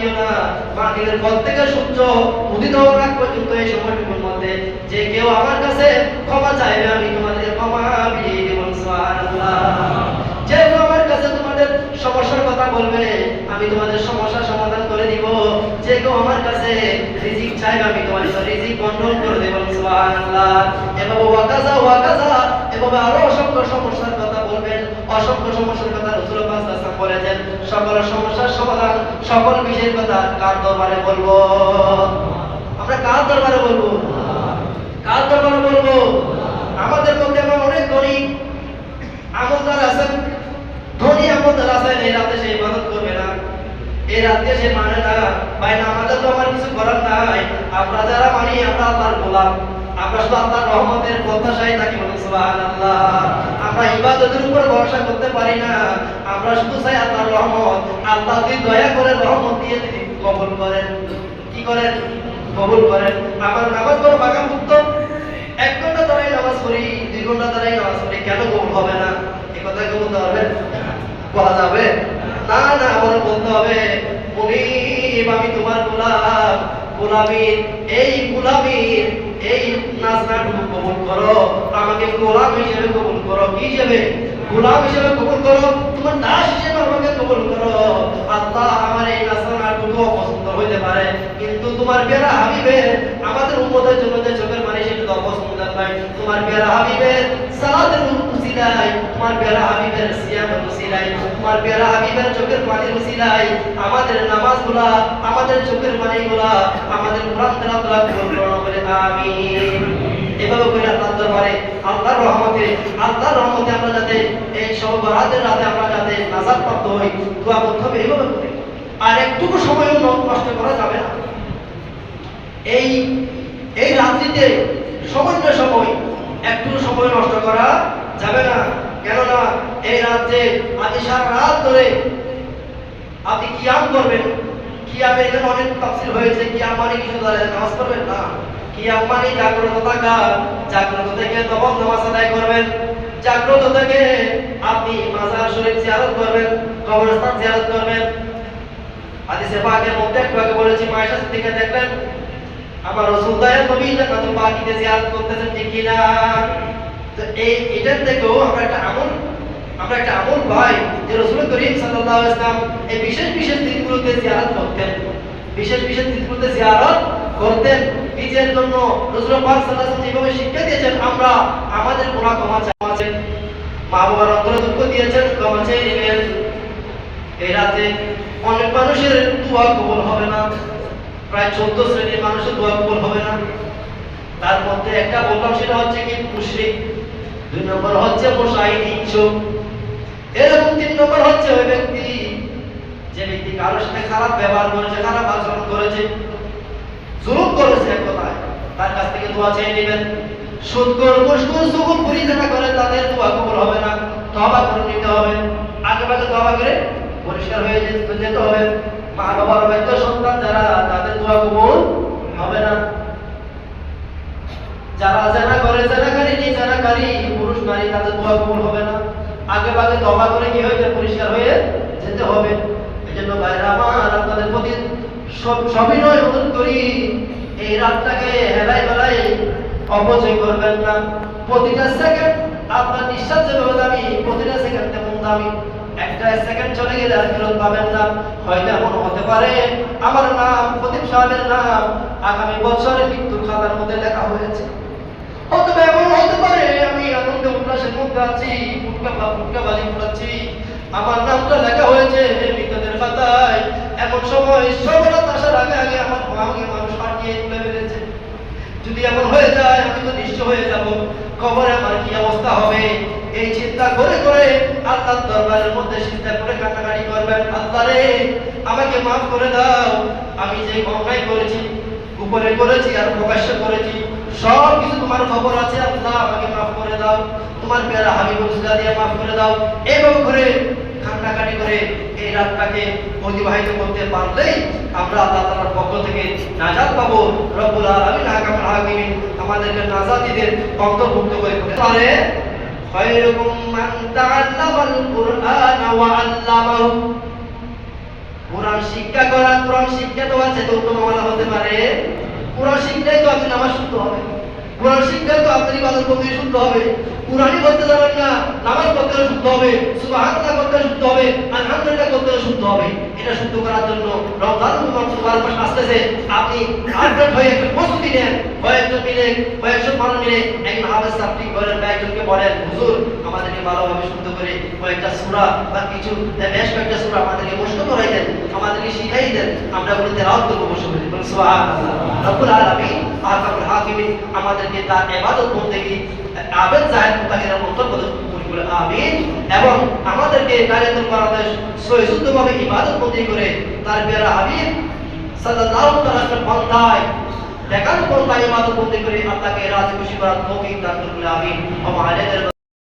দিও না সূর্য উদিত হওয়ার আগ পর্যন্ত এই সময়টুকুর মধ্যে যে কেউ আমার কাছে ক্ষমা চাইবে, আমি তোমাদের ক্ষমা সমস্যার কথা বলবে, আমি তোমাদের সমস্যার সমাধান করে দিব। যে কেউ আমার কাছে রিজিক চাইবে, আমি তোমাদের রিজিক বন্টন করে দেব সুবহানাল্লাহ এভাবে ওয়াকাজা ওয়াকাজা, এভাবে আরও অসংখ্য সমস্যার কথা বলবেন, অসংখ্য সমস্যার কথা বলেছেন সকল সমস্যার সমাধান, সকল বিষয়ের কথা কার দরবারে বলব? আমরা কার দরবারে বলব? কার দরবারে বলব? আমাদের মধ্যে এমন অনেক ধনী আমলদার আছেন। ধনী আমলদার আছেন, এই রাতে সে ইবাদত করবে না। এই রাতে সে মানে না, ভাই না, আমাদের তো আমার কিছু করার নাই। আমরা যারা মানি, আমরা আল্লাহর গোলাম। আমরা শুধু আল্লাহর রহমতের প্রত্যাশায় থাকি বলুন সুবহানাল্লাহ। আমরা ইবাদতের উপর ভরসা করতে পারি না। আমরা শুধু চাই আল্লাহর রহমত। আল্লাহ যদি দয়া করে রহমত দিয়ে যদি কবুল করেন। কি করেন? কবুল করেন। আমার নামাজ বড় বাগান মুক্ত এক ঘণ্টা দাঁড়াই নামাজ পড়ি, দুই ঘণ্টা দাঁড়াই নামাজ পড়ি, কেন কবুল হবে না? এ কথা কেউ বলতে পারবেন? বলা যাবে? না না আমার বলতে হবে। মুনিব, আমি তোমার গোলাম। গোলামীর, এই গোলামীর এই নাজনাটুকু কবুল করো, আমাকে গোলাম হিসেবে কবুল করো। কি গোলাম হিসেবে কবুল করো, তোমার দাস হিসেবে আমাকে কবুল করো। আল্লাহ আমার এই নাজনাটুকু অপছন্দ হইতে পারে, কিন্তু তোমার বেড়া হাবিবের আমাদের জন্য যে চোখের মানে সেটা অপছন্দ নয়। তোমার বেড়া হাবিবের সালাতের তোমার হাবিবের সিয়ামের তোমার হাবিবের চোখের আমাদের নামাজগুলা, আমাদের চোখের আমাদের কোরআন বলে আমিন। এভাবে করে আল্লাহর দরবারে, আল্লাহর কেননা এই রাত্রে আজ রাত ধরে আপনি কিয়াম করবেন। কিয়ামের এখানে অনেক তাফসির হয়েছে, কিয়াম মানে কিছু নামাজ পড়বেন না। কিয়াম মানে জাগ্রত থাকা, জাগ্রত থেকে তখন নামাজ আদায় করবেন। জাগ্রত থেকে আপনি মাজার শরীফ জিয়ারত করবেন, কবরস্থান জিয়ারত করবেন। হাদিসে পাকের মধ্যে বলেছি আমার বাকিতে জিয়ারত করতেছেন তো এই, এটার থেকেও আমরা একটা আমল, আমরা একটা আমল পাই যে রাসূল করিম এই বিশেষ বিশেষ দিনগুলোতে জিয়ারত করতেন। বিশেষ বিশেষ দিনগুলোতে জিয়ারত করতেন। নিজের জন্য রাসূল পাক সাল্লাল্লাহু যেভাবে শিক্ষা দিয়েছেন, আমরা আমাদের গুনাহ ক্ষমা চাওয়াছেন মা বাবার অন্তরে দুঃখ দিয়েছেন ক্ষমা চেয়ে নেবেন এই রাতে। অনেক মানুষের দোয়া কবুল হবে না। প্রায় চোদ্দ শ্রেণির মানুষের দোয়া কবুল হবে না। তার মধ্যে একটা বললাম, সেটা হচ্ছে কি, মুশরিক। দুই নম্বর হচ্ছে মুশাহিদ ইচ্ছুক এরকম তিন নম্বর হচ্ছে ওই ব্যক্তি, যে ব্যক্তি কারোর সাথে খারাপ ব্যবহার করেছে, খারাপ আচরণ করেছে জুলুম করেছে এক কথায় তার কাছ থেকে দোয়া চেয়ে নেবেন সুদকর মুশকুর সুকুর পরিচালনা করে তাদের দোয়া কবুল হবে না। তবা করে নিতে হবে। আগে ভাগে তবা করে পরিষ্কার হয়ে যেতে হবে। মা বাবার বৈধ সন্তান যারা, তাদের দোয়া কবুল হবে না। যারা জানা করে, জানাকারী নেই, জানাকারী, পুরুষ, নারী, তাদের দোয়া কবুল হবে না। আগে ভাগে তবা করে কি হয়ে পরিষ্কার হয়ে যেতে হবে। এই জন্য ভাইরা আমার আপনাদের প্রতি সব সবিনয় অনুরোধ করি। এই রাতটাকে হেলাই বেলাই অপচয় করবেন না। প্রতিটা সেকেন্ড আপনার নিঃশ্বাস যেভাবে দামি, প্রতিটা সেকেন্ড তেমন দামি। একটা সেকেন্ড চলে গেলে আর ফেরত পাবেন না। হয়তো এমন হতে পারে, আমার নাম, প্রদীপ সাহেবের নাম, আগামী বছরে মৃত্যুর খাতার মধ্যে লেখা হয়েছে। অথবা এমন হতে পারে, আমি আনন্দে উল্লাসের মধ্যে আছি ফুটকা বা ফুটকা বাজি ফুটাচ্ছি। আমার নামটা লেখা হয়েছে মৃতদের খাতায় এমন সময় সবেরাত আসার আগে আগে আমার আমাকে মানুষ পাঠিয়ে তুলে ফেলেছে। যদি এমন হয়ে যায়, আমি তো নিশ্চয় হয়ে যাব। কবরে আমার কি অবস্থা হবে? এই চিন্তা করে করে আল্লাহর দরবারের মধ্যে চিন্তা করে কান্নাকাটি করবেন। আল্লাহ আমাকে মাফ করে দাও। আমি যে অন্যায় করেছি, উপরে করেছি আর প্রকাশ্য করেছি, সব কিছু তোমার খবর আছে। আল্লাহ, আমাকে মাফ করে দাও। তোমার পেয়ারা হাবিবুল দিয়ে মাফ করে দাও। এইভাবে করে কান্নাকাটি করে এই রাতটাকে অতিবাহিত করতে পারলেই আমরা আল্লাহ তাআলার পক্ষ থেকে নাজাত পাবো। রব্বুল আলামিন হাকামুল হাকিমিন আমাদেরকে নাজাতীদের অন্তর্ভুক্ত করে খয়রুকুম মান তাআল্লামাল কুরআন ওয়া আল্লামাহু। কোরআন শিক্ষা করা কোরআন শিক্ষা তো আছে, তো উত্তম আমল হতে পারে। কোরআন শিক্ষাই তো আপনি নামাজ শুদ্ধ হবে। কোরআন শিক্ষাই তো আপনি ইবাদত করতে শুদ্ধ হবে। কোরআনই করতে যাবেন না, নামাজ করতে শুদ্ধ হবে, সুবহানাল্লাহ করতে শুদ্ধ হবে, আলহামদুলিল্লাহ করতে শুদ্ধ হবে। এটা শুদ্ধ করার জন্য রমজান মুবারক মাস আসতেছে। আপনি আপডেট হয়ে একটা প্রস্তুতি নেন কয়েকজন মিলে কয়েকজন মানুষ মিলে একজন হাফেজ সাহেবটি বলেন বা একজনকে বলেন, হুজুর, আমাদেরকে ভালোভাবে শুদ্ধ করে কয়েকটা সূরা বা কিছু বেশ কয়েকটা সূরা আমাদেরকে মুখস্থ করাই দেন, আমাদেরকে শিখাই দেন, আমরা ওগুলো তেলাওয়াত করব বসে বলুন সুবহানাল্লাহ। রব্বুল আলামিন আহকামুল হাকিমিন আমাদেরকে তার ইবাদত বন্দেগী আবেদ জাহেদ মুতাকিরের অন্তর্গত বলে আমিন। এবং আমাদেরকে কারিয়াতুল কোরআনের সহিসুদ্ধভাবে ইবাদত বন্দী করে তার পেয়ারা হাবিব সাল্লাল্লাহু তাআলা পন্থায় দেখানো পন্থায় ইবাদত বন্দী করে আল্লাহকে রাজি খুশি করার তৌফিক দান করুন, আমিন। ও আলাইহি